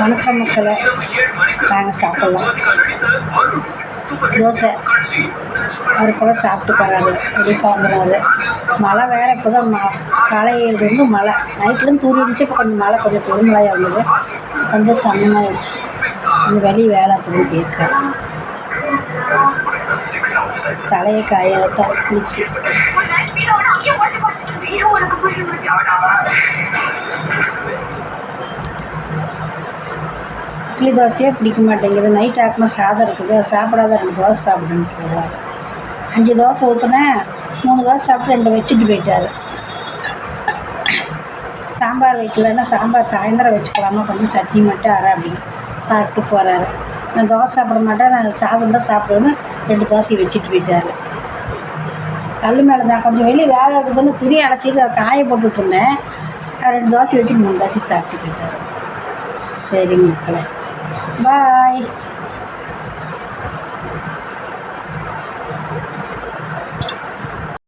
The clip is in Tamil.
வணக்கம் மக்களை நாங்கள் சாப்பிட்லாம். தோசை. அவர் கூட சாப்பிட்டு போகிறாரு அப்படி கிளம்புறாரு. மழை வேறு இப்போ தான் ம காலையிலேருந்து மழை. நைட்லேருந்து தூரி இருந்துச்சு இப்போ கொஞ்சம் மழை கொஞ்சம் பெருமழையாக இருந்தது கொஞ்சம் சமமாகிடுச்சு இந்த வெளி வேலை அப்படின்னு கேட்கலாம் தலையை காய தலை குளிச்சு. இட்லி தோசையே பிடிக்க மாட்டேங்குது. நைட் ஆக்கின சாதம் இருக்குது. அது சாப்பிடாத ரெண்டு தோசை சாப்பிடுன்னு அஞ்சு தோசை ஊற்றுனேன் மூணு தோசை சாப்பிட்டு ரெண்டு வச்சுட்டு போயிட்டார். சாம்பார் வைக்கலன்னா சாம்பார் சாயந்தரம் வச்சுக்கலாமா? கொஞ்சம் சட்னி மட்டும் அரை அப்படின்னு சாப்பிட்டு போகிறாரு நான் தோசை சாப்பிட மாட்டேன். நான் சாதம் தான் சாப்பிடுவேன்னு ரெண்டு தோசையை வச்சுட்டு போயிட்டார். கல் மேலே தான் கொஞ்சம் வெளியே வேலை இருக்குதுன்னு துணி அடைச்சிட்டு அதை காய போட்டுட்டு இருந்தேன். ரெண்டு தோசை வச்சுட்டு மூணு தோசை சாப்பிட்டு போயிட்டார். சரிங்க மக்களே. Bye!